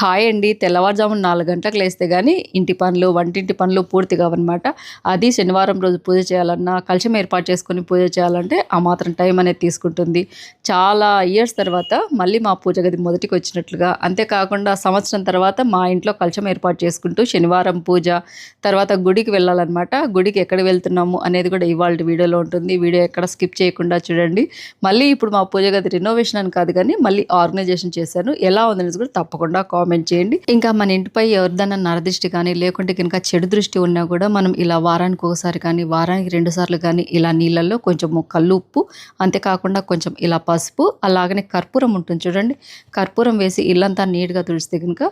Hi అండి. తెల్లవారుజామున నాలుగు గంటలకు లేస్తే కానీ ఇంటి పనులు వంటింటి పనులు పూర్తి కావన్నమాట. అది శనివారం రోజు పూజ చేయాలన్నా కలిసి ఏర్పాటు చేసుకొని పూజ చేయాలంటే ఆ మాత్రం టైం అనేది తీసుకుంటుంది. చాలా ఇయర్స్ తర్వాత మళ్ళీ మా పూజ గది మొదటికి వచ్చినట్లుగా. అంతేకాకుండా సంవత్సరం తర్వాత మా ఇంట్లో కలశం ఏర్పాటు చేసుకుంటూ శనివారం పూజ తర్వాత గుడికి వెళ్ళాలన్నమాట. గుడికి ఎక్కడ వెళ్తున్నాము అనేది కూడా ఇవాళ వీడియోలో ఉంటుంది. వీడియో ఎక్కడ స్కిప్ చేయకుండా చూడండి. మళ్ళీ ఇప్పుడు మా పూజ గది రినోవేషన్ అని కాదు కానీ మళ్ళీ ఆర్గనైజేషన్ చేశాను. ఎలా ఉందనేది కూడా తప్పకుండా కామెంట్ చేయండి. ఇంకా మన ఇంటిపై ఎవరిదైనా నరదృష్టి కానీ లేకుంటే కనుక చెడు దృష్టి ఉన్నా కూడా మనం ఇలా వారానికి ఒకసారి కానీ వారానికి రెండు సార్లు కానీ ఇలా నీళ్ళల్లో కొంచెం కళ్ళు ఉప్పు అంతేకాకుండా కొంచెం ఇలా పసుపు అలాగనే కర్పూరం ఉంటుంది చూడండి. కర్పూరం వేసి ఇల్లంతా నీట్గా తుడిస్తే కనుక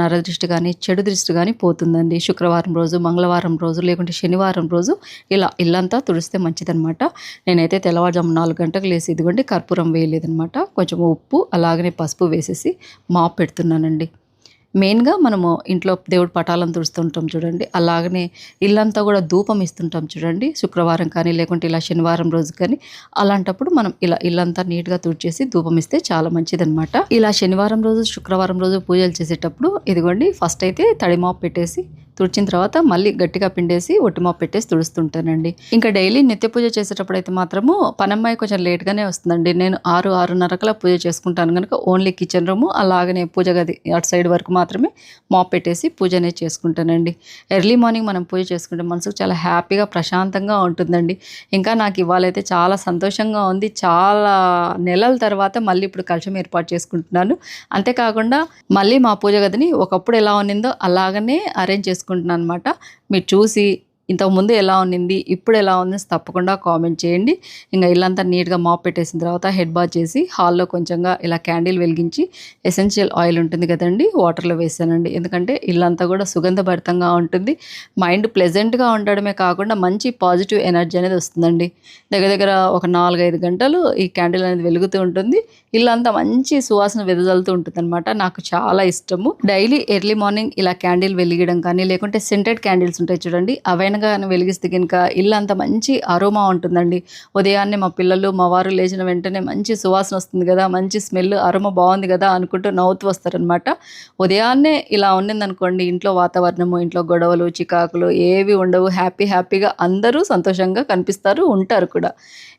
నరదృష్టి కానీ చెడు దృష్టి కానీ పోతుందండి. శుక్రవారం రోజు మంగళవారం రోజు లేకుంటే శనివారం రోజు ఇలా ఇల్లంతా తుడిస్తే మంచిదనమాట నేనైతే తెల్లవారుజాము నాలుగు గంటలకు లేసి ఇదిగోండి కర్పూరం వేయలేదనమాట కొంచెం ఉప్పు అలాగనే పసుపు వేసేసి మాప్ పెడుతున్నానండి. మెయిన్గా మనము ఇంట్లో దేవుడి పటాలను తుడుస్తుంటాం చూడండి. అలాగనే ఇల్లంతా కూడా ధూపం ఇస్తుంటాం చూడండి. శుక్రవారం కానీ లేకుంటే ఇలా శనివారం రోజు కానీ అలాంటప్పుడు మనం ఇలా ఇల్లంతా నీట్గా తుడిచేసి ధూపం ఇస్తే చాలా మంచిదనమాట ఇలా శనివారం రోజు శుక్రవారం రోజు పూజలు చేసేటప్పుడు ఇదిగోండి ఫస్ట్ అయితే తడిమాపు పెట్టేసి తుడిచిన తర్వాత మళ్ళీ గట్టిగా పిండేసి ఒట్టిమాపు పెట్టేసి తుడుస్తుంటానండి. ఇంకా డైలీ నిత్య పూజ చేసేటప్పుడు అయితే మాత్రము పనమ్మాయి కొంచెం లేట్గానే వస్తుందండి. నేను ఆరు ఆరున్నరకలా పూజ చేసుకుంటాను కనుక ఓన్లీ కిచెన్ రూమ్ అలాగనే పూజ గది అటు సైడ్ వరకు మాత్రమే మాప్ పెట్టేసి పూజ అనేది చేసుకుంటానండి. ఎర్లీ మార్నింగ్ మనం పూజ చేసుకుంటే మనసుకు చాలా హ్యాపీగా ప్రశాంతంగా ఉంటుందండి. ఇంకా నాకు ఇవాళైతే చాలా సంతోషంగా ఉంది. చాలా నెలల తర్వాత మళ్ళీ ఇప్పుడు కలశం ఏర్పాటు చేసుకుంటున్నాను. అంతేకాకుండా మళ్ళీ మా పూజ గదిని ఒకప్పుడు ఎలా ఉన్నిందో అలాగనే అరేంజ్ చేసుకుంటున్నాను అనమాట మీరు చూసి ఇంతకుముందు ఎలా ఉన్నింది ఇప్పుడు ఎలా ఉంది తప్పకుండా కామెంట్ చేయండి. ఇంకా ఇల్లంతా నీట్గా మాప్ పెట్టేసిన తర్వాత హెడ్ బాత్ చేసి హాల్లో కొంచెంగా ఇలా క్యాండిల్ వెలిగించి ఎసెన్షియల్ ఆయిల్ ఉంటుంది కదండి వాటర్లో వేసానండి ఎందుకంటే ఇల్లంతా కూడా సుగంధభరితంగా ఉంటుంది. మైండ్ ప్లెజెంట్గా ఉండడమే కాకుండా మంచి పాజిటివ్ ఎనర్జీ అనేది వస్తుందండి. దగ్గర దగ్గర ఒక నాలుగైదు గంటలు ఈ క్యాండిల్ అనేది వెలుగుతూ ఉంటుంది. ఇల్లంతా మంచి సువాసన వెదజల్లుతూ ఉంటుంది అనమాట నాకు చాలా ఇష్టము. డైలీ ఎర్లీ మార్నింగ్ ఇలా క్యాండిల్ వెలిగడం కానీ లేకుంటే సెంటెడ్ క్యాండిల్స్ ఉంటాయి చూడండి అవైనా కానీ వెలిగిస్తే కనుక ఇల్లంతా మంచి అరోమా ఉంటుందండి. ఉదయాన్నే మా పిల్లలు మా వారు లేచిన వెంటనే మంచి సువాసన వస్తుంది కదా మంచి స్మెల్ అరోమా బాగుంది కదా అనుకుంటూ నవ్వుతూ వస్తారనమాట ఉదయాన్నే ఇలా ఉన్నిందనుకోండి ఇంట్లో వాతావరణము ఇంట్లో గొడవలు చికాకులు ఏవి ఉండవు. హ్యాపీ హ్యాపీగా అందరూ సంతోషంగా కనిపిస్తారు ఉంటారు కూడా.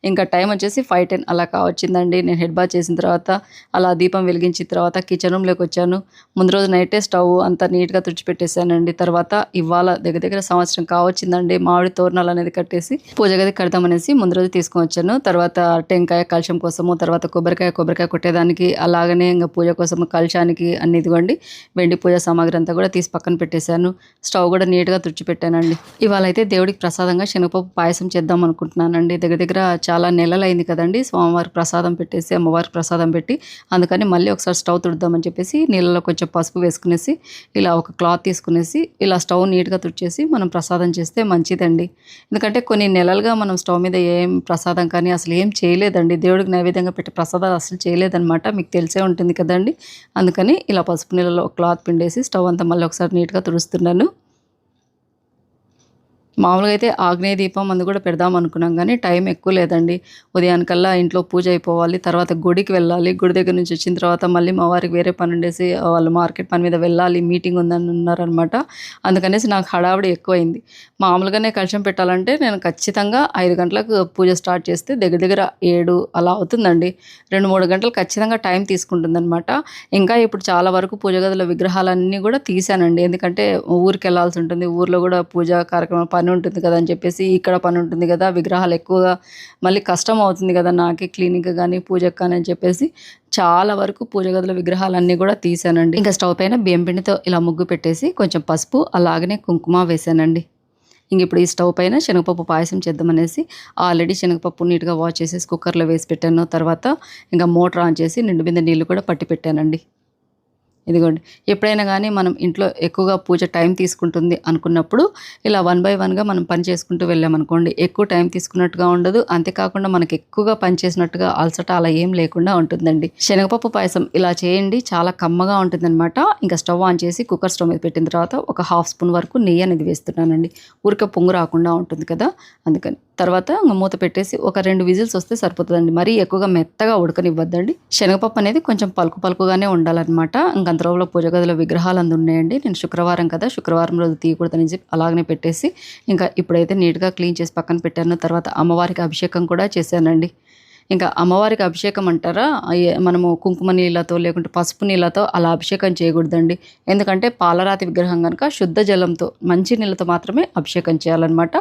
ఇంకా టైం వచ్చేసి ఫైవ్ టెన్ అలా కావచ్చిందండి. నేను హెడ్ బాత్ చేసిన తర్వాత అలా దీపం వెలిగించిన తర్వాత కిచెన్ రూమ్లోకి వచ్చాను. ముందు రోజు నైటే స్టవ్ అంతా నీట్గా తుడిచిపెట్టేశానండి. తర్వాత ఇవాళ దగ్గర దగ్గర సంవత్సరం వచ్చిందండి మామిడి తోరణాలు అనేది కట్టేసి పూజ గది కడతామనేసి ముందు రోజు తీసుకొని వచ్చాను. తర్వాత టెంకాయ కలుషం కోసము తర్వాత కొబ్బరికాయ కొబ్బరికాయ కొట్టేదానికి అలాగనే ఇంకా పూజ కోసం కలుషానికి అన్ని ఇదిగోండి వెండి పూజ సామాగ్రి అంతా కూడా తీసి పక్కన పెట్టేశాను. స్టవ్ కూడా నీట్గా తుడిచిపెట్టానండి ఇవాళ అయితే దేవుడికి ప్రసాదంగా శనగపప్పు పాయసం చేద్దాం అనుకుంటున్నానండి. దగ్గర దగ్గర చాలా నెలలైంది కదండి స్వామివారికి ప్రసాదం పెట్టేసి అమ్మవారికి ప్రసాదం పెట్టి అందుకని మళ్ళీ ఒకసారి స్టవ్ తుడుద్దామని చెప్పేసి నీళ్ళలో కొంచెం పసుపు వేసుకునేసి ఇలా ఒక క్లాత్ తీసుకునేసి ఇలా స్టవ్ నీట్గా తుడిచేసి మనం ప్రసాదం చేస్తే మంచిదండి. ఎందుకంటే కొన్ని నెలలుగా మనం స్టవ్ మీద ఏం ప్రసాదం కానీ అసలు ఏం చేయలేదండి. దేవుడికి నైవేద్యంగా పెట్టే ప్రసాదాలు అసలు చేయలేదన్నమాట. మీకు తెలిసే ఉంటుంది కదండి. అందుకని ఇలా పసుపు నీళ్ళలో క్లాత్ పిండేసి స్టవ్ అంతా మళ్ళీ ఒకసారి నీట్గా తుడుస్తున్నాను. మామూలుగా అయితే ఆగ్నేయ దీపం అందు కూడా పెడదాం అనుకున్నాం కానీ టైం ఎక్కువ లేదండి. ఉదయానికల్లా ఇంట్లో పూజ అయిపోవాలి తర్వాత గుడికి వెళ్ళాలి గుడి దగ్గర నుంచి వచ్చిన తర్వాత మళ్ళీ మా వారికి వేరే పని ఉండేసి వాళ్ళు మార్కెట్ పని మీద వెళ్ళాలి మీటింగ్ ఉందని ఉన్నారనమాట అందుకనేసి నాకు హడావిడి ఎక్కువైంది. మామూలుగానే కలశం పెట్టాలంటే నేను ఖచ్చితంగా ఐదు గంటలకు పూజ స్టార్ట్ చేస్తే దగ్గర దగ్గర ఏడు అలా అవుతుందండి. రెండు మూడు గంటలు ఖచ్చితంగా టైం తీసుకుంటుందన్నమాట ఇంకా ఇప్పుడు చాలా వరకు పూజ గదుల విగ్రహాలన్నీ కూడా తీసానండి ఎందుకంటే ఊరికి వెళ్ళాల్సి ఉంటుంది ఊర్లో కూడా పూజ కార్యక్రమం పని పని ఉంటుంది కదా అని చెప్పేసి ఇక్కడ పని ఉంటుంది కదా విగ్రహాలు ఎక్కువగా మళ్ళీ కష్టం అవుతుంది కదా నాకే క్లినిక్ కానీ పూజకు కానీ అని చెప్పేసి చాలా వరకు పూజ గదుల విగ్రహాలన్నీ కూడా తీసానండి. ఇంకా స్టవ్ పైన బియ్యం పిండితో ఇలా ముగ్గు పెట్టేసి కొంచెం పసుపు అలాగనే కుంకుమ వేసానండి. ఇంక ఇప్పుడు ఈ స్టవ్ పైన శనగపప్పు పాయసం చేద్దామనేసి ఆల్రెడీ శనగపప్పు నీట్గా వాష్ చేసేసి కుక్కర్లో వేసి పెట్టాను. తర్వాత ఇంకా మోటార్ ఆన్ చేసి నిండు మీద నీళ్ళు కూడా పట్టి పెట్టానండి. ఇదిగోండి. ఎప్పుడైనా కానీ మనం ఇంట్లో ఎక్కువగా పూజ టైం తీసుకుంటుంది అనుకున్నప్పుడు ఇలా వన్ బై వన్గా మనం పని చేసుకుంటూ వెళ్ళామనుకోండి ఎక్కువ టైం తీసుకున్నట్టుగా ఉండదు. అంతేకాకుండా మనకి ఎక్కువగా పని చేసినట్టుగా అలసట అలా ఏం లేకుండా ఉంటుందండి. శనగపప్పు పాయసం ఇలా చేయండి. చాలా కమ్మగా ఉంటుందన్నమాట. ఇంకా స్టవ్ ఆన్ చేసి కుక్కర్ స్టవ్ మీద పెట్టిన తర్వాత ఒక హాఫ్ స్పూన్ వరకు నెయ్యి అనేది వేస్తున్నానండి. ఊరిక పొంగు రాకుండా ఉంటుంది కదా అందుకని. తర్వాత మూత పెట్టేసి ఒక రెండు విజిల్స్ వస్తే సరిపోతుందండి. మరీ ఎక్కువగా మెత్తగా ఉడకనివ్వద్దండి. శనగపప్పు అనేది కొంచెం పలుకు పలుకుగానే ఉండాలన్నమాట. ఇంకా అంతలోపల పూజ గదిలో విగ్రహాలు అందు ఉన్నాయండి. నేను శుక్రవారం కదా శుక్రవారం రోజు తీయకూడదని చెప్పి అలాగనే పెట్టేసి ఇంకా ఇప్పుడైతే నీట్గా క్లీన్ చేసి పక్కన పెట్టాను. తర్వాత అమ్మవారికి అభిషేకం కూడా చేశానండి. ఇంకా అమ్మవారికి అభిషేకం అంటారా? మనము కుంకుమ నీళ్ళతో లేకుంటే పసుపు నీళ్ళతో అలా అభిషేకం చేయకూడదండి. ఎందుకంటే పాలరాతి విగ్రహం కనుక శుద్ధ జలంతో మంచి నీళ్ళతో మాత్రమే అభిషేకం చేయాలన్నమాట.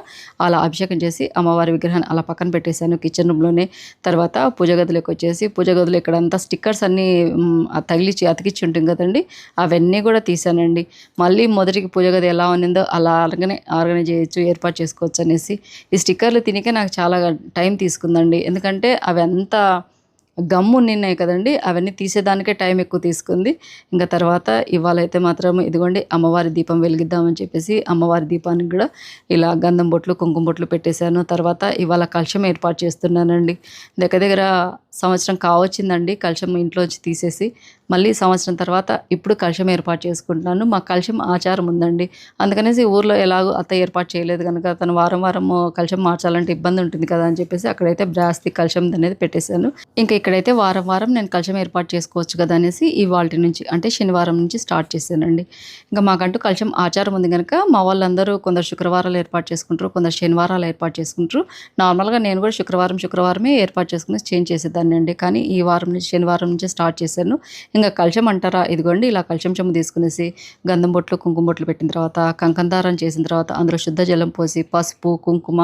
అలా అభిషేకం చేసి అమ్మవారి విగ్రహాన్ని అలా పక్కన పెట్టేశాను కిచెన్ రూమ్లోనే తర్వాత పూజ గదిలోకి వచ్చేసి పూజ గదిలో ఇక్కడంతా స్టిక్కర్స్ అన్నీ తగిలిచి తగిలిచ్చి అతికిచ్చి ఉంటుంది కదండి. అవన్నీ కూడా తీసానండి మళ్ళీ మొదటికి పూజ గది ఎలా ఉన్నిందో అలా అలాగనే ఆర్గనైజ్ చేయొచ్చు ఏర్పాటు చేసుకోవచ్చు అనేసి. ఈ స్టిక్కర్లు తినికే నాకు చాలా టైం తీసుకుందండి. ఎందుకంటే అవి ఎంత గమ్ము నిన్నాయి కదండి. అవన్నీ తీసేదానికే టైం ఎక్కువ తీసుకుంది. ఇంకా తర్వాత ఇవాళ అయితే మాత్రం ఇదిగోండి అమ్మవారి దీపం వెలిగిద్దామని చెప్పేసి అమ్మవారి దీపానికి కూడా ఇలా గంధం బొట్లు కుంకుమ బొట్లు పెట్టేశాను. తర్వాత ఇవాళ కలశం ఏర్పాటు చేస్తున్నానండి. దగ్గర దగ్గర సంవత్సరం కావచ్చిందండి కలశం ఇంట్లోంచి తీసేసి. మళ్ళీ సంవత్సరం తర్వాత ఇప్పుడు కలశం ఏర్పాటు చేసుకుంటున్నాను. మా కలశం ఆచారం ఉందండి. అందుకనేసి ఊర్లో ఎలాగో అత్త ఏర్పాటు చేయలేదు కనుక తను వారం వారం కలశం మార్చాలంటే ఇబ్బంది ఉంటుంది కదా అని చెప్పేసి అక్కడైతే బ్రాస్తి కలశం అనేది పెట్టేశాను. ఇంకా ఇక్కడైతే వారం వారం నేను కలశం ఏర్పాటు చేసుకోవచ్చు కదా అనేసి ఇవాళ నుంచి అంటే శనివారం నుంచి స్టార్ట్ చేశానండి. ఇంకా మాకంటూ కలశం ఆచారం ఉంది కనుక మా వాళ్ళందరూ కొందరు శుక్రవారాలు ఏర్పాటు చేసుకుంటారు కొందరు శనివారాలు ఏర్పాటు చేసుకుంటారు. నార్మల్గా నేను కూడా శుక్రవారం శుక్రవారమే ఏర్పాటు చేసుకుని చేంజ్ చేసేదాన్ని. అండి కానీ ఈ వారం నుంచి శనివారం నుంచి స్టార్ట్ చేశాను. ఇంకా కలశం అంటారా? ఇదిగోండి ఇలా కలశం చెమ్ము తీసుకునేసి గంధం బొట్లు కుంకుమ బొట్లు పెట్టిన తర్వాత కంకందారం చేసిన తర్వాత అందులో శుద్ధ జలం పోసి పసుపు కుంకుమ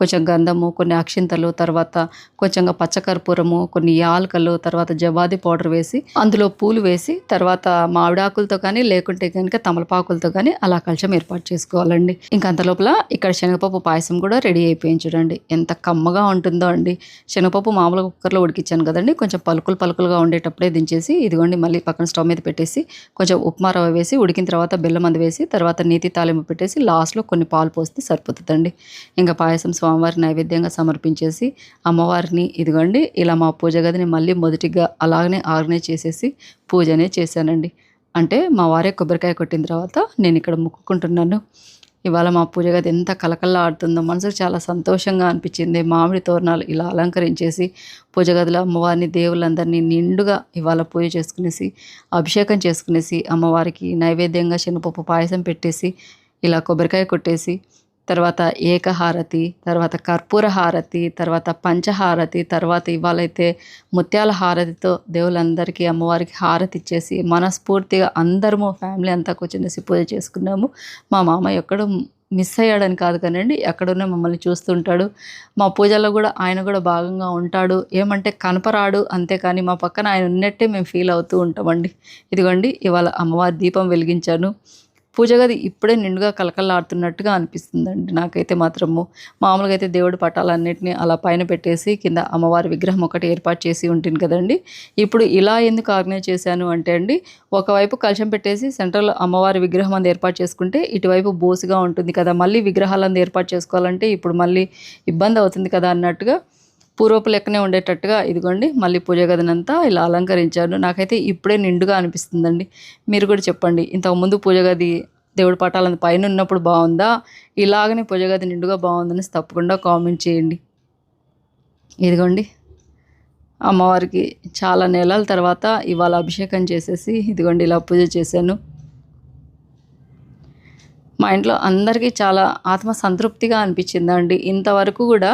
కొంచెం గంధము కొన్ని అక్షింతలు తర్వాత కొంచెంగా పచ్చకర్పూరము కొన్ని యాలకలు తర్వాత జవాది పౌడర్ వేసి అందులో పూలు వేసి తర్వాత మామిడాకులతో కానీ లేకుంటే కనుక తమలపాకులతో కానీ అలా కలశం ఏర్పాటు చేసుకోవాలండి. ఇంకా అంత లోపల ఇక్కడ శనగపప్పు పాయసం కూడా రెడీ అయిపోయింది చూడండి. ఎంత కమ్మగా ఉంటుందో అండి. శనగపప్పు మామూలుగా కుక్కర్లో ఉడికి ఇచ్చాను కదండి. కొంచెం పలుకులు పలుకులుగా ఉండేటప్పుడే దించేసి ఇదిగోండి మళ్ళీ పక్కన స్టవ్ మీద పెట్టేసి కొంచెం ఉప్మా రవ్వ వేసి ఉడికిన తర్వాత బెల్లం అంది వేసి తర్వాత నీతి తాలింపు పెట్టేసి లాస్ట్లో కొన్ని పాలు పోస్తే సరిపోతుందండి. ఇంకా పాయసం స్వామివారి నైవేద్యంగా సమర్పించేసి అమ్మవారిని ఇదిగోండి ఇలా మా పూజ గదిని మళ్ళీ మొదటిగా అలాగనే ఆర్గనైజ్ చేసేసి పూజనే చేశానండి. అంటే మా వారే కొబ్బరికాయ కొట్టిన తర్వాత నేను ఇక్కడ మొక్కుకుంటున్నాను. ఇవాళ మా పూజ గది ఎంత కలకల్లా ఆడుతుందో మనసుకు చాలా సంతోషంగా అనిపించింది. మామిడి తోరణాలు ఇలా అలంకరించేసి పూజ గదిలో అమ్మవారిని దేవుళ్ళందరినీ నిండుగా ఇవాళ పూజ చేసుకునేసి అభిషేకం చేసుకునేసి అమ్మవారికి నైవేద్యంగా శనగపప్పు పాయసం పెట్టేసి ఇలా కొబ్బరికాయ కొట్టేసి తర్వాత ఏకహారతి తర్వాత కర్పూర హారతి తర్వాత పంచహారతి తర్వాత ఇవాళైతే ముత్యాల హారతితో దేవుళ్ళందరికీ అమ్మవారికి హారతి ఇచ్చేసి మనస్ఫూర్తిగా అందరము ఫ్యామిలీ అంతా కూర్చునేసి పూజ చేసుకున్నాము. మా మామ ఎక్కడో మిస్ అయ్యాడని కాదు కానండి ఎక్కడున్నా మమ్మల్ని చూస్తుంటాడు. మా పూజల్లో కూడా ఆయన కూడా భాగంగా ఉంటాడు. ఏమంటే కనపరాడు అంతేకాని మా పక్కన ఆయన ఉన్నట్టే మేము ఫీల్ అవుతూ ఉంటామండి. ఇదిగోండి ఇవాళ అమ్మవారి దీపం వెలిగించాను. పూజ గది ఇప్పుడే నిండుగా కలకల్లాడుతున్నట్టుగా అనిపిస్తుందండి. నాకైతే మాత్రము మామూలుగా అయితే దేవుడి పటాలన్నింటినీ అలా పైన పెట్టేసి కింద అమ్మవారి విగ్రహం ఒకటి ఏర్పాటు చేసి ఉంటుంది కదండి. ఇప్పుడు ఇలా ఎందుకు ఆర్గనైజ్ చేశాను అంటే అండి ఒకవైపు కలశం పెట్టేసి సెంట్రల్ అమ్మవారి విగ్రహం అందు ఏర్పాటు చేసుకుంటే ఇటువైపు బోసుగా ఉంటుంది కదా. మళ్ళీ విగ్రహాలందు ఏర్పాటు చేసుకోవాలంటే ఇప్పుడు మళ్ళీ ఇబ్బంది అవుతుంది కదా అన్నట్టుగా పూర్వపు లెక్కనే ఉండేటట్టుగా ఇదిగోండి మళ్ళీ పూజ గదినంతా ఇలా అలంకరించాను నాకైతే ఇప్పుడే నిండుగా అనిపిస్తుందండి. మీరు కూడా చెప్పండి ఇంతకుముందు పూజ గది దేవుడి పటాలను పైన ఉన్నప్పుడు బాగుందా? ఇలాగనే పూజ గది నిండుగా బాగుందని తప్పకుండా కామెంట్ చేయండి. ఇదిగోండి అమ్మవారికి చాలా నెలల తర్వాత ఇవాళ అభిషేకం చేసేసి ఇదిగోండి ఇలా పూజ చేశాను. మా ఇంట్లో అందరికీ చాలా ఆత్మ సంతృప్తిగా అనిపించిందండి. ఇంతవరకు కూడా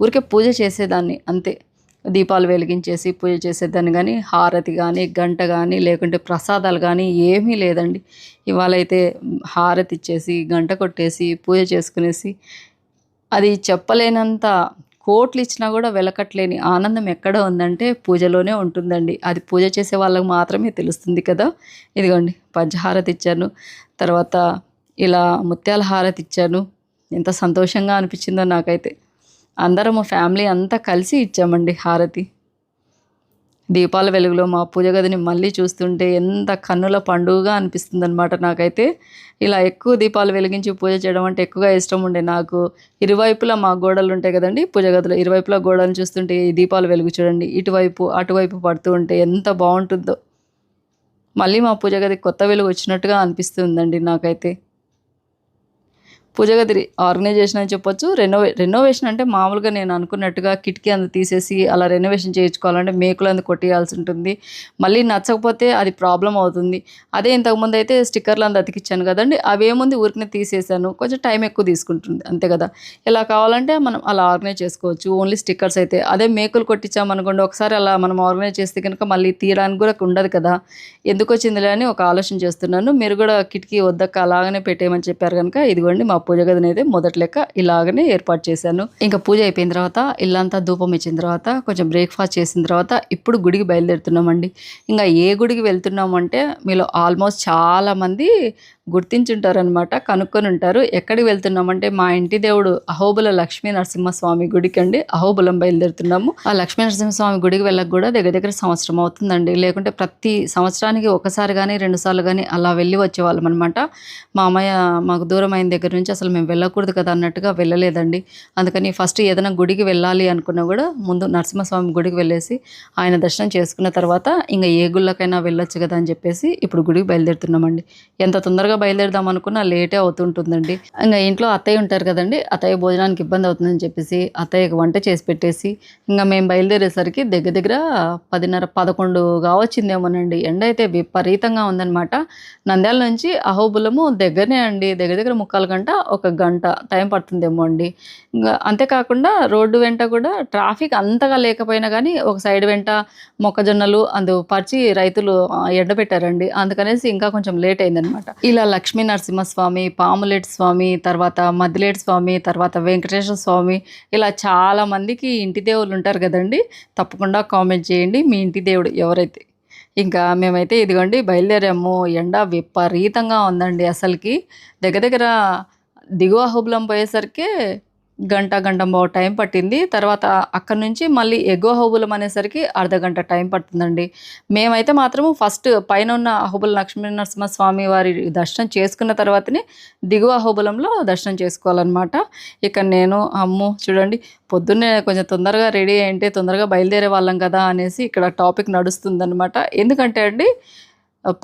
ఊరికే పూజ చేసేదాన్ని అంతే. దీపాలు వెలిగించేసి పూజ చేసేదాన్ని కానీ హారతి కానీ గంట కానీ లేకుంటే ప్రసాదాలు కానీ ఏమీ లేదండి. ఇవాళ అయితే హారతి ఇచ్చేసి గంట కొట్టేసి పూజ చేసుకునేసి అది చెప్పలేనంత కోట్లు ఇచ్చినా కూడా వెలకట్లేని ఆనందం ఎక్కడ ఉందంటే పూజలోనే ఉంటుందండి. అది పూజ చేసే వాళ్ళకి మాత్రమే తెలుస్తుంది కదా. ఇదిగోండి పంచహారతి ఇచ్చాను. తర్వాత ఇలా ముత్యాల హారతి ఇచ్చాను. ఎంత సంతోషంగా అనిపించిందో నాకైతే. అందరం ఫ్యామిలీ అంతా కలిసి ఇచ్చామండి హారతి. దీపాల వెలుగులో మా పూజ గదిని మళ్ళీ చూస్తుంటే ఎంత కన్నుల పండుగగా అనిపిస్తుంది అనమాట నాకైతే. ఇలా ఎక్కువ దీపాలు వెలిగించి పూజ చేయడం అంటే ఎక్కువగా ఇష్టం ఉండే నాకు. ఇరువైపులా మా గోడలు ఉంటాయి కదండి పూజ గదిలో ఇరువైపులా గోడలను చూస్తుంటే ఈ దీపాలు వెలుగు చూడండి. ఇటువైపు అటువైపు పడుతూ ఉంటే ఎంత బాగుంటుందో. మళ్ళీ మా పూజ గది కొత్త వెలుగు వచ్చినట్టుగా అనిపిస్తుందండి నాకైతే. పూజగదిరి ఆర్గనైజేషన్ అని చెప్పొచ్చు. రెనోవే రెనోవేషన్ అంటే మామూలుగా నేను అనుకున్నట్టుగా కిటికీ అందు తీసేసి అలా రెనోవేషన్ చేయించుకోవాలంటే మేకులు అందు కొట్టేయాల్సి ఉంటుంది. మళ్ళీ నచ్చకపోతే అది ప్రాబ్లం అవుతుంది. అదే ఇంతకుముందు అయితే స్టిక్కర్లు అందు అతికిచ్చాను కదండి. అవేముంది ఊరికనే తీసేసాను. కొంచెం టైం ఎక్కువ తీసుకుంటుంది. అంతే కదా. ఇలా కావాలంటే మనం అలా ఆర్గనైజ్ చేసుకోవచ్చు. ఓన్లీ స్టిక్కర్స్ అయితే. అదే మేకులు కొట్టించామనుకోండి ఒకసారి అలా మనం ఆర్గనైజ్ చేస్తే కనుక మళ్ళీ తీయడానికి కూడా ఉండదు కదా. ఎందుకు వచ్చిందిలే అని ఒక ఆలోచన చేస్తున్నాను. మీరు కూడా కిటికీ వద్దక అలాగనే పెట్టేయమని చెప్పారు కనుక ఇదిగోండి మా పూజ గదిని అయితే మొదటి లెక్క ఇలాగనే ఏర్పాటు చేశాను. ఇంకా పూజ అయిపోయిన తర్వాత ఇల్లంతా ధూపం ఇచ్చిన తర్వాత కొంచెం బ్రేక్ఫాస్ట్ చేసిన తర్వాత ఇప్పుడు గుడికి బయలుదేరుతున్నామండి. ఇంకా ఏ గుడికి వెళ్తున్నామంటే మీలో ఆల్మోస్ట్ చాలామంది గుర్తించుంటారనమాట కనుక్కొని ఉంటారు ఎక్కడికి వెళ్తున్నామంటే మా ఇంటి దేవుడు అహోబుల లక్ష్మీ నరసింహస్వామి గుడికి అండి అహోబులం బయలుదేరుతున్నాము. ఆ లక్ష్మీ నరసింహస్వామి గుడికి వెళ్ళక కూడా దగ్గర దగ్గర సంవత్సరం అవుతుందండి. లేకుంటే ప్రతి సంవత్సరానికి ఒకసారి కానీ రెండుసార్లు కానీ అలా వెళ్ళి వచ్చేవాళ్ళం అనమాట మా అమ్మయ్య మాకు దూరం అయిన దగ్గర నుంచి అసలు మేము వెళ్ళకూడదు కదా అన్నట్టుగా వెళ్ళలేదండి. అందుకని ఫస్ట్ ఏదైనా గుడికి వెళ్ళాలి అనుకున్నా కూడా ముందు నరసింహస్వామి గుడికి వెళ్ళేసి ఆయన దర్శనం చేసుకున్న తర్వాత ఇంకా ఏ గుళ్ళకైనా వెళ్ళొచ్చు కదా అని చెప్పేసి ఇప్పుడు గుడికి బయలుదేరుతున్నామండి. ఎంత తొందరగా బయలుదేరదాం అనుకున్నా లేటే అవుతుంటుందండి. ఇంకా ఇంట్లో అత్తయ్య ఉంటారు కదండి అత్తయ్య భోజనానికి ఇబ్బంది అవుతుందని చెప్పేసి అత్తయ్యకి వంట చేసి పెట్టేసి ఇంకా మేము బయలుదేరేసరికి దగ్గర దగ్గర పదిన్నర పదకొండు కావచ్చిందేమోనండి. ఎండ అయితే విపరీతంగా ఉందన్నమాట. నంద్యాల నుంచి అహోబులము దగ్గరనే అండి దగ్గర దగ్గర ముక్కాలు గంట ఒక గంట టైం పడుతుందేమో అండి. ఇంకా అంతేకాకుండా రోడ్డు వెంట కూడా ట్రాఫిక్ అంతగా లేకపోయినా కానీ ఒక సైడ్ వెంట మొక్కజొన్నలు అందు పరిచి రైతులు ఎండబెట్టారండి. అందుకనేసి ఇంకా కొంచెం లేట్ అయిందనమాట. ఇలా లక్ష్మీ నరసింహస్వామి పాములేటి స్వామి తర్వాత మద్దిలేటి స్వామి తర్వాత వెంకటేశ్వర స్వామి ఇలా చాలా మందికి ఇంటి దేవుళ్ళు ఉంటారు కదండి. తప్పకుండా కామెంట్ చేయండి. మీ ఇంటి దేవుడు ఎవరైతే. ఇంకా మేమైతే ఇదిగోండి బయలుదేరాము. ఎండ విపరీతంగా ఉందండి అసలుకి. దగ్గర దగ్గర దిగువ హుబ్లం పోయేసరికి గంట గంట టైం పట్టింది. తర్వాత అక్కడ నుంచి మళ్ళీ ఎగువ హోబులం అనేసరికి అర్ధ గంట టైం పడుతుందండి మేమైతే మాత్రము ఫస్ట్ పైన ఉన్న అహోబుల లక్ష్మీ నరసింహస్వామి వారి దర్శనం చేసుకున్న తర్వాతనే దిగువ అహోబులంలో దర్శనం చేసుకోవాలన్నమాట. ఇక నేను అమ్ము చూడండి పొద్దున్నే కొంచెం తొందరగా రెడీ అయింటే తొందరగా బయలుదేరే వాళ్ళం కదా అనేసి ఇక్కడ టాపిక్ నడుస్తుందన్నమాట. ఎందుకంటే అండి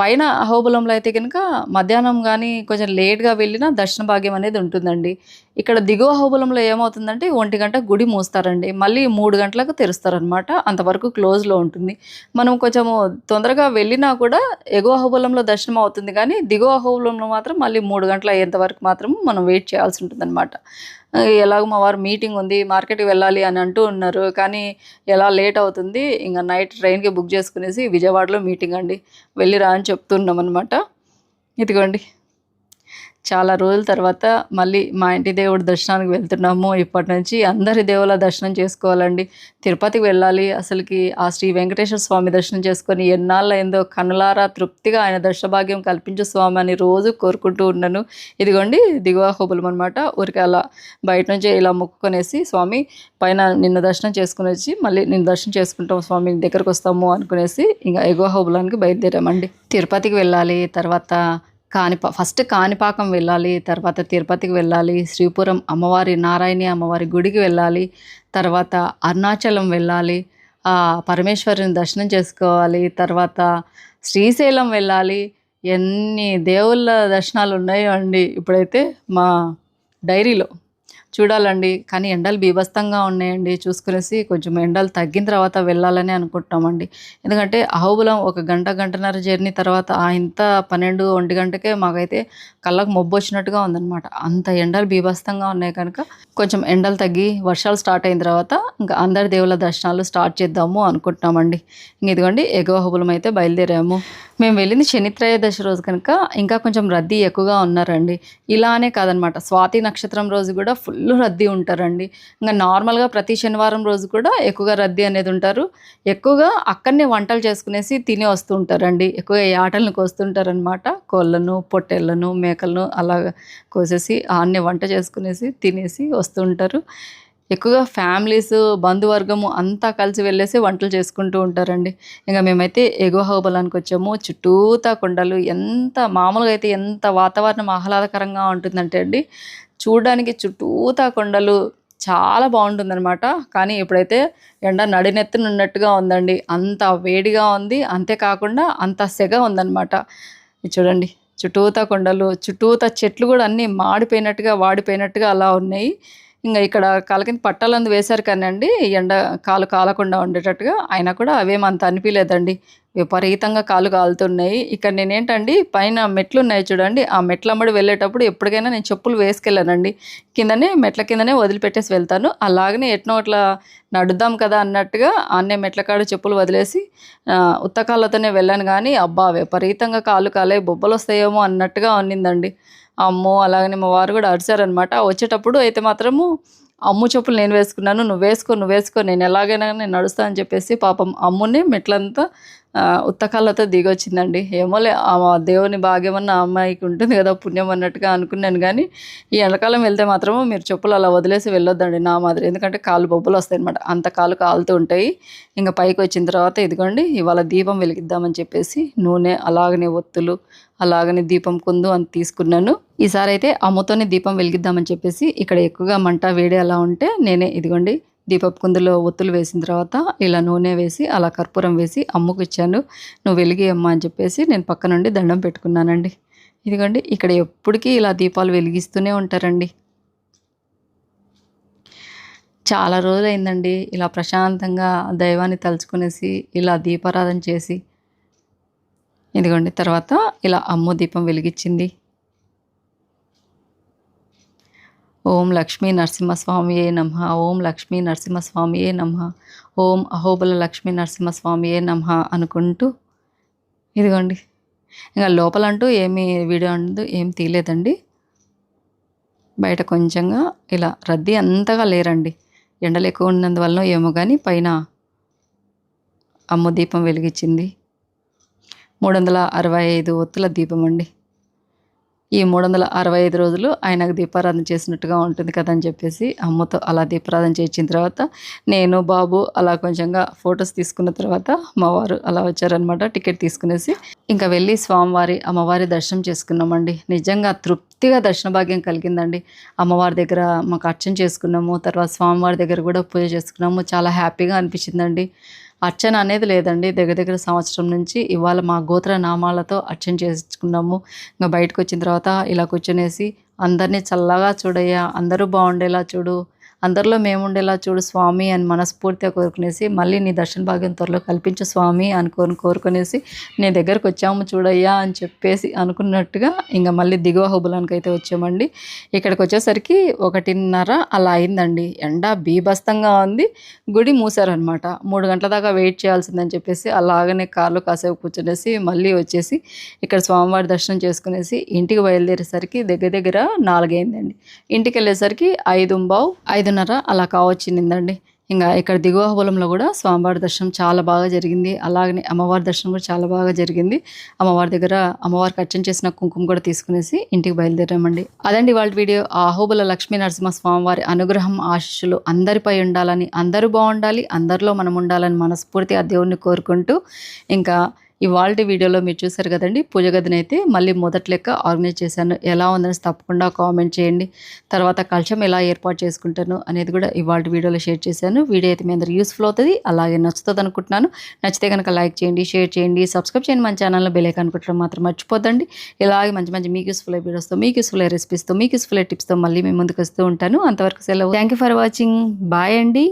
పైన అహోబలంలో అయితే కనుక మధ్యాహ్నం కానీ కొంచెం లేట్గా వెళ్ళినా దర్శన భాగ్యం అనేది ఉంటుందండి. ఇక్కడ దిగువ అహోబలంలో ఏమవుతుందంటే ఒంటి గంట గుడి మూస్తారండి. మళ్ళీ మూడు గంటలకు తెరుస్తారనమాట అంతవరకు క్లోజ్లో ఉంటుంది. మనం కొంచెము తొందరగా వెళ్ళినా కూడా ఎగువ అహోబలంలో దర్శనం అవుతుంది కానీ దిగువ అహోబలంలో మాత్రం మళ్ళీ మూడు గంటల అయ్యేంత వరకు మాత్రం మనం వెయిట్ చేయాల్సి ఉంటుందన్నమాట. ఎలాగో మా వారు మీటింగ్ ఉంది మార్కెట్కి వెళ్ళాలి అని అంటూ ఉన్నారు. కానీ ఎలా లేట్ అవుతుంది? ఇంకా నైట్ ట్రైన్కి బుక్ చేసుకునేసి విజయవాడలో మీటింగ్ అండి. వెళ్ళిరా అని చెప్తున్నాం అనమాట ఇదిగోండి. చాలా రోజుల తర్వాత మళ్ళీ మా ఇంటి దేవుడి దర్శనానికి వెళ్తున్నాము. ఇప్పటి నుంచి అందరి దేవుల దర్శనం చేసుకోవాలండి. తిరుపతికి వెళ్ళాలి. అసలుకి ఆ శ్రీ వెంకటేశ్వర స్వామి దర్శనం చేసుకొని ఎన్నాళ్ళైందో కనులారా తృప్తిగా ఆయన దర్శభాగ్యం కల్పించే కల్పించు స్వామి అని రోజు కోరుకుంటూ ఉన్నాను. ఇదిగోండి దిగువ హోబులం అనమాట ఊరికి అలా బయట నుంచి ఇలా మొక్కుకొనేసి స్వామి పైన నిన్న దర్శనం చేసుకుని వచ్చి మళ్ళీ నిన్న దర్శనం చేసుకుంటాం స్వామి దగ్గరకు వస్తాము అనుకునేసి ఇంకా ఎగువ హోబులానికి బయలుదేరామండి. తిరుపతికి వెళ్ళాలి. తర్వాత కాణిపా ఫస్ట్ కాణిపాకం వెళ్ళాలి తర్వాత తిరుపతికి వెళ్ళాలి శ్రీపురం అమ్మవారి నారాయణి అమ్మవారి గుడికి వెళ్ళాలి తర్వాత అరుణాచలం వెళ్ళాలి పరమేశ్వరుని దర్శనం చేసుకోవాలి తర్వాత శ్రీశైలం వెళ్ళాలి. ఎన్ని దేవుళ్ళ దర్శనాలు ఉన్నాయో అండి ఇప్పుడైతే మా డైరీలో. చూడాలండి. కానీ ఎండలు బీభత్సంగా ఉన్నాయండి. చూసుకునేసి కొంచెం ఎండలు తగ్గిన తర్వాత వెళ్ళాలని అనుకుంటున్నామండి. ఎందుకంటే అహోబులం ఒక గంట గంటన్నర జర్నీ తర్వాత ఆ ఇంత పన్నెండు ఒంటి గంటకే మాకైతే కళ్ళకు మొబ్బు వచ్చినట్టుగా ఉందన్నమాట. అంత ఎండలు బీభత్సంగా ఉన్నాయి కనుక కొంచెం ఎండలు తగ్గి వర్షాలు స్టార్ట్ అయిన తర్వాత ఇంకా అందరి దేవుళ్ళ దర్శనాలు స్టార్ట్ చేద్దాము అనుకుంటున్నామండి. ఇంక ఇదిగోండి ఎగువ అహోబులం అయితే బయలుదేరాము. మేము వెళ్ళింది శనిత్రయోదశి రోజు కనుక ఇంకా కొంచెం రద్దీ ఎక్కువగా ఉన్నారండి. ఇలానే కాదనమాట. స్వాతి నక్షత్రం రోజు కూడా ఫుల్ రద్దీ ఉంటారండి. ఇంకా నార్మల్గా ప్రతి శనివారం రోజు కూడా ఎక్కువగా రద్దీ అనేది ఉంటారు. ఎక్కువగా అక్కడనే వంటలు చేసుకునేసి తిని వస్తూ ఉంటారండి. ఎక్కువగా ఆటలను కోస్తుంటారనమాట. కోళ్ళను పొట్టేళ్ళను మేకలను అలా కోసేసి ఆన్నే వంట చేసుకునేసి తినేసి వస్తుంటారు ఎక్కువగా ఫ్యామిలీస్ బంధువర్గము అంతా కలిసి వెళ్ళేసి వంటలు చేసుకుంటూ ఉంటారండి. ఇంకా మేమైతే ఎగువ హోబలానికి వచ్చాము. చుట్టూతా కొండలు ఎంత మామూలుగా అయితే ఎంత వాతావరణం ఆహ్లాదకరంగా ఉంటుందంటే అండి చూడడానికి చుట్టూతా కొండలు చాలా బాగుంటుందన్నమాట. కానీ ఇప్పుడైతే ఎండ నడినెత్తున ఉన్నట్టుగా ఉందండి అంత వేడిగా ఉంది. అంతేకాకుండా అంత సెగ ఉందన్నమాట. చూడండి చుట్టూతా కొండలు చుట్టూతా చెట్లు కూడా అన్నీ మాడిపోయినట్టుగా వాడిపోయినట్టుగా అలా ఉన్నాయి. ఇంకా ఇక్కడ కాళ్ళ కింద పట్టాలందు వేశారు కానండి ఎండ కాలు కాలకుండా ఉండేటట్టుగా అయినా కూడా అవేం అంత అనిపించలేదండి విపరీతంగా కాలు కాలుతున్నాయి. ఇక్కడ నేనేంటండి పైన మెట్లు ఉన్నాయి చూడండి. ఆ మెట్ల అమ్మడి వెళ్ళేటప్పుడు ఎప్పటికైనా నేను చెప్పులు వేసుకెళ్ళానండి. కిందనే మెట్ల కిందనే వదిలిపెట్టేసి వెళ్తాను. అలాగనే ఎట్నో అట్లా నడుద్దాం కదా అన్నట్టుగా ఆన్నే మెట్ల కాడ చెప్పులు వదిలేసి ఉత్తకాళ్ళతోనే వెళ్ళాను. కానీ అబ్బా విపరీతంగా కాలు కాలే బొబ్బలు వస్తాయేమో అన్నట్టుగా ఉన్నిందండి. అమ్మో అలాగనే మా వారు కూడా అరిచారనమాట. వచ్చేటప్పుడు అయితే మాత్రము అమ్ము చెప్పులు నేను వేసుకున్నాను నువ్వు వేసుకో నువ్వు వేసుకో నేను ఎలాగైనా నేను నడుస్తా అని చెప్పేసి పాపం అమ్ముని మెట్లంతా ఉత్తకాళ్ళతో దిగొచ్చిందండి. ఏమోలే ఆ దేవుని భాగ్యమన్న అన్న అమ్మాయికి ఉంటుంది కదా పుణ్యం అన్నట్టుగా అనుకున్నాను కానీ ఈ ఎండాకాలం వెళ్తే మాత్రము మీరు చెప్పులు అలా వదిలేసి వెళ్ళొద్దండి నా మాదిరి. ఎందుకంటే కాలు బొబ్బలు వస్తాయి అనమాట అంత కాలు కాలుతూ ఉంటాయి. ఇంకా పైకి వచ్చిన తర్వాత ఇదిగోండి ఇవాళ దీపం వెలిగిద్దామని చెప్పేసి నూనె అలాగనే ఒత్తులు అలాగనే దీపం కుందు అని తీసుకున్నాను. ఈసారి అయితే అమ్మతోనే దీపం వెలిగిద్దామని చెప్పేసి ఇక్కడ ఎక్కువగా మంట వేడి అలా ఉంటే నేనే ఇదిగోండి దీపపు కుందులో ఒత్తులు వేసిన తర్వాత ఇలా నూనె వేసి అలా కర్పూరం వేసి అమ్మకు ఇచ్చాను. నువ్వు వెలిగి అమ్మ అని చెప్పేసి నేను పక్క నుండి దండం పెట్టుకున్నానండి. ఇదిగోండి ఇక్కడ ఎప్పటికీ ఇలా దీపాలు వెలిగిస్తూనే ఉంటారండి. చాలా రోజులైందండి ఇలా ప్రశాంతంగా దైవాన్ని తలుచుకునేసి ఇలా దీపారాధన చేసి. ఇదిగోండి తర్వాత ఇలా అమ్మ దీపం వెలిగించింది. ఓం లక్ష్మీ నరసింహస్వామియే నమ. ఓం లక్ష్మీ నరసింహస్వామియే నమ. ఓం అహోబల లక్ష్మీ నరసింహస్వామియే నమ అనుకుంటూ ఇదిగోండి. ఇంకా లోపలంటూ ఏమీ వీడియో అంటూ ఏం తీయలేదండి. బయట కొంచెంగా ఇలా రద్దీ అంతగా లేరండి. ఎండలు ఎక్కువ ఉన్నందువలన ఏమో కానీ పైన అమ్మ దీపం వెలిగించింది. మూడు వందల అరవై ఐదు ఒత్తుల దీపం అండి. ఈ మూడు వందల అరవై ఐదు రోజులు ఆయనకు దీపారాధన చేసినట్టుగా ఉంటుంది కదా అని చెప్పేసి అమ్మతో అలా దీపారాధన చేసిన తర్వాత నేను బాబు అలా కొంచెంగా ఫొటోస్ తీసుకున్న తర్వాత అమ్మవారు అలా వచ్చారనమాట టికెట్ తీసుకునేసి. ఇంకా వెళ్ళి స్వామివారి అమ్మవారి దర్శనం చేసుకున్నామండి. నిజంగా తృప్తిగా దర్శన భాగ్యం కలిగిందండి. అమ్మవారి దగ్గర మాకు అర్చన చేసుకున్నాము తర్వాత స్వామివారి దగ్గర కూడా పూజ చేసుకున్నాము. చాలా హ్యాపీగా అనిపించిందండి. అర్చన అనేది లేదండి. దగ్గర దగ్గర సంవత్సరం నుంచి ఇవాళ మా గోత్ర నామాలతో అర్చన చేసుకున్నాము. ఇంకా బయటకు వచ్చిన తర్వాత ఇలా కూర్చొనేసి అందరినీ చల్లగా చూడయ్యా అందరూ బాగుండేలా చూడు అందరిలో మేము ఉండేలా చూడు స్వామి అని మనస్ఫూర్తిగా కోరుకునేసి మళ్ళీ నీ దర్శన భాగ్యం త్వరలో కల్పించు స్వామి అనుకొని కోరుకునేసి నీ దగ్గరకు వచ్చాము చూడయ్యా అని చెప్పేసి అనుకున్నట్టుగా ఇంకా మళ్ళీ దిగువ హుబులానికి అయితే వచ్చామండి. ఇక్కడికి వచ్చేసరికి ఒకటిన్నర అలా అయిందండి. ఎండ బీభస్తంగా ఉంది. గుడి మూసారనమాట మూడు గంటల దాకా వెయిట్ చేయాల్సిందని చెప్పేసి అలాగనే కార్లో కాసేపు కూర్చునేసి మళ్ళీ వచ్చేసి ఇక్కడ స్వామివారి దర్శనం చేసుకునేసి ఇంటికి బయలుదేరేసరికి దగ్గర దగ్గర నాలుగైందండి. ఇంటికి వెళ్ళేసరికి ఐదు బావు అలా కావచ్చిందండి ఇంకా ఇక్కడ దిగువ పొలంలో కూడా స్వామివారి దర్శనం చాలా బాగా జరిగింది. అలాగనే అమ్మవారి దర్శనం కూడా చాలా బాగా జరిగింది. అమ్మవారి దగ్గర అమ్మవారికి అర్చన చేసిన కుంకుమ కూడా తీసుకునేసి ఇంటికి బయలుదేరామండి. అదండి వాళ్ళ వీడియో. ఆహోబుల లక్ష్మీ నరసింహ స్వామివారి అనుగ్రహం ఆశీస్సులు అందరిపై ఉండాలని అందరూ బాగుండాలి అందరిలో మనం ఉండాలని మనస్ఫూర్తి ఆ దేవుణ్ణి కోరుకుంటూ ఇంకా ఇవాళ వీడియోలో మీరు చూసారు కదండి పూజ గదిని అయితే మళ్ళీ మొదటి లెక్క ఆర్గనైజ్ చేశాను. ఎలా ఉందని తప్పకుండా కామెంట్ చేయండి. తర్వాత కలశం ఎలా ఏర్పాటు చేసుకుంటాను అనేది కూడా ఇవాళ వీడియోలో షేర్ చేశాను. వీడియో అయితే మీ అందరు యూస్ఫుల్ అవుతుంది అలాగే నచ్చుతుంది అనుకుంటున్నాను. నచ్చితే కనుక లైక్ చేయండి షేర్ చేయండి సబ్స్క్రైబ్ చేయండి మన ఛానల్లో బెల్ ఐకాన్ కొట్టడం మాత్రం మర్చిపోద్దండి. ఇలాగే మంచి మంచి మీకు యూస్ఫుల్ వీడియోస్తో మీకు యూస్ఫుల్ రెసిపీస్తో మీకు యూస్ఫుల్ టిప్స్తో మళ్ళీ మేము ముందుకు వస్తూ ఉంటాను. అంతవరకు సెలవు. Thank you for watching bye అండి.